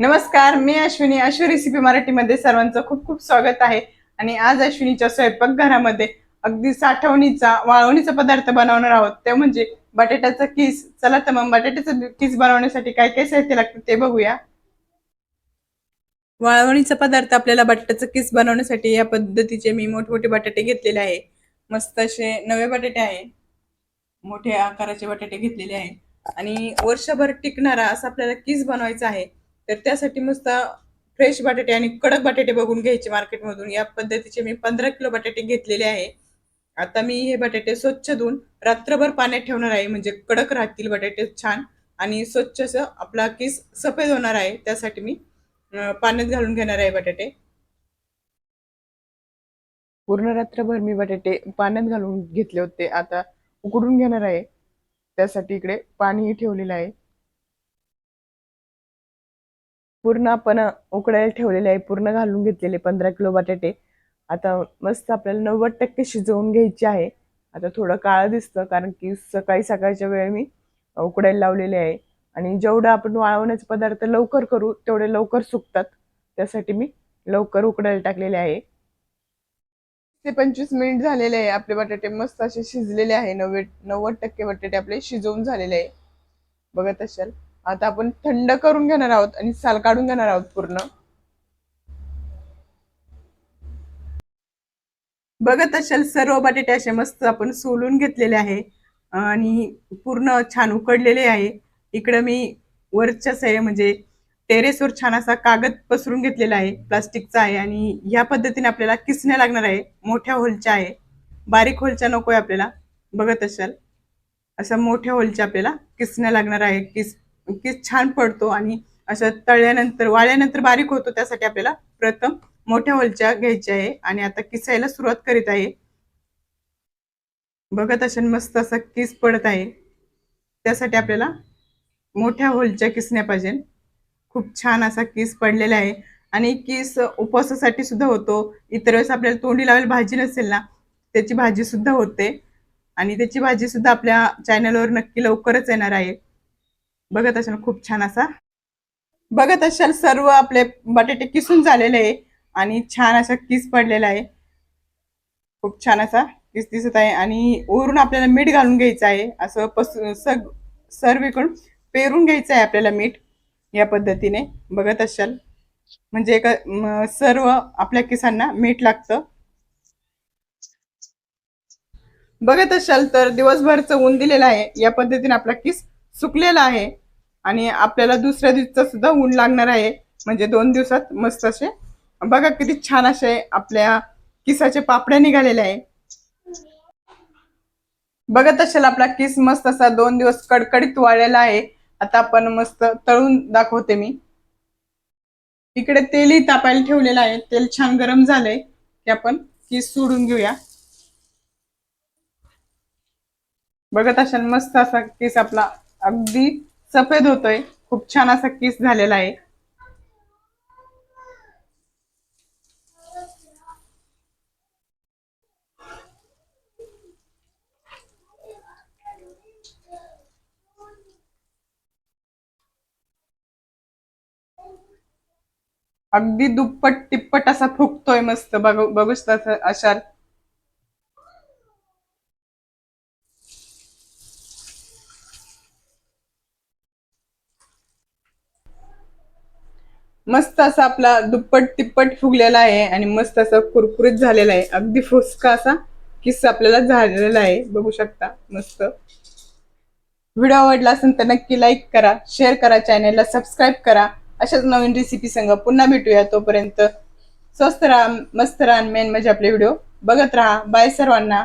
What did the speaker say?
नमस्कार मी अश्विनी. अश्व रेसिपी मराठीमध्ये सर्वांचं खूप खूप स्वागत आहे. आणि आज अश्विनीच्या स्वयंपाकघरामध्ये अगदी साठवणीचा वाळवणीचा पदार्थ बनवणार आहोत. ते म्हणजे बटाट्याचा किस. चला तर मग बटाट्याचा किस बनवण्यासाठी काय काय साहित्य लागतं ते बघूया. वाळवणीचा पदार्थ आपल्याला बटाट्याचा किस बनवण्यासाठी या पद्धतीचे मी मोठमोठे बटाटे घेतलेले आहे. मस्त असे नवे बटाटे आहे. मोठ्या आकाराचे बटाटे घेतलेले आहे. आणि वर्षभर टिकणारा असा आपल्याला किस बनवायचा आहे. तर त्यासाठी मस्त फ्रेश बटाटे आणि कडक बटाटे बघून घ्यायचे मार्केटमधून. या पद्धतीचे मी पंधरा किलो बटाटे घेतलेले आहे. आता मी हे बटाटे स्वच्छ धुवून रात्रभर पाण्यात ठेवणार आहे. म्हणजे कडक राहतील बटाटे छान आणि स्वच्छ असं आपला किस सफेद होणार आहे. त्यासाठी मी पाण्यात घालून घेणार आहे बटाटे. पूर्ण रात्रभर मी बटाटे पाण्यात घालून घेतले होते. आता उकडून घेणार आहे. त्यासाठी इकडे पाणीही ठेवलेलं आहे. पूर्ण आपण उकडायला ठेवलेले आहे पूर्ण घालून घेतलेले पंधरा किलो बटाटे. आता मस्त आपल्याला नव्वद टक्के शिजवून घ्यायचे आहे. आता थोडं काळं दिसतं कारण की सकाळी सकाळच्या वेळ मी उकडायला लावलेले आहे. आणि जेवढं आपण वाळवण्याचे पदार्थ लवकर करू तेवढे लवकर सुकतात. त्यासाठी मी लवकर उकडायला टाकलेले आहे. ते पंचवीस मिनिट झालेले आहे आपले बटाटे मस्त असे शिजलेले आहे. नव्वद नव्वद टक्के बटाटे आपले शिजवून झालेले आहे. बघत असाल. आता आपण थंड करून घेणार आहोत आणि साल काढून घेणार आहोत पूर्ण. बघत असाल सर्व बटाटे असे मस्त आपण सोलून घेतलेले आहे आणि पूर्ण छान उकडलेले आहे. इकडं मी वरच्या साई म्हणजे टेरेसवर छान असा कागद पसरून घेतलेला आहे प्लास्टिकचा आहे आणि ह्या पद्धतीने आपल्याला किसण्या लागणार आहे मोठ्या होलच्या आहे. बारीक होलच्या नकोय आपल्याला बघत असाल. असं मोठ्या होलच्या आपल्याला किसण्या लागणार आहे किस किस छान पडतो आणि असं तळल्यानंतर वाळल्यानंतर बारीक होतो त्यासाठी आपल्याला प्रथम मोठ्या होलच्या घ्यायच्या आहे आणि आता किसायला सुरुवात करीत आहे. बघत असेल मस्त असा किस पडत आहे. त्यासाठी आपल्याला मोठ्या होलच्या किसण्या पाहिजे. खूप छान असा किस पडलेला आहे. आणि किस उपवासासाठी सुद्धा होतो. इतर वेळेस आपल्याला तोंडी लावायला भाजी नसेल ना त्याची भाजी सुद्धा होते. आणि त्याची भाजी सुद्धा आपल्या चॅनलवर नक्की लवकरच येणार आहे. बघत असाल खूप छान असा. बघत असाल सर्व आपले बटाटे किसून झालेले आहे आणि छान असा किस पडलेला आहे. खूप छान असा किस दिसत आहे आणि वरून आपल्याला मीठ घालून घ्यायचं आहे. असं पस सग सर्वीकडून पेरून घ्यायचं आहे आपल्याला मीठ या पद्धतीने. बघत असाल. म्हणजे एका सर्व आपल्या किसांना मीठ लागतं. बघत असाल तर दिवसभरचं ऊन दिलेलं आहे. या पद्धतीने आपला किस सुकलेला आहे. आणि आपल्याला दुसऱ्या दिवसाचा सुद्धा ऊन लागणार आहे. म्हणजे दोन दिवसात मस्त असे. बघा किती छान असे आपल्या किसाचे पापड्या निघालेले आहे. बघत असेल आपला किस मस्त असा दोन दिवस कडकडीत वाळलेला आहे. आता आपण मस्त तळून दाखवते मी. इकडे तेलही तापायला ठेवलेलं आहे. तेल छान गरम झालंय की आपण किस सोडून घेऊया. बघत असाल मस्त असा केस आपला अगदी सफेद होतोय. खूप छान असा केस झालेला आहे. अगदी दुप्पट तिप्पट असा फुगतोय मस्त. बघू बघूच तसं अशाल मस्त असा आपला दुप्पट तिप्पट फुगलेला आहे आणि मस्त असा कुरकुरीत झालेला आहे. अगदी फुसका असा किस्सा आपल्याला झालेला आहे. बघू शकता. मस्त. व्हिडिओ आवडला असेल तर नक्की लाईक करा शेअर करा चॅनेलला सबस्क्राईब करा. अशाच नवीन रेसिपी संग पुन्हा भेटूया तोपर्यंत. स्वस्त राहा मस्त राहा मेन म्हणजे आपले व्हिडिओ बघत राहा. बाय सर्वांना.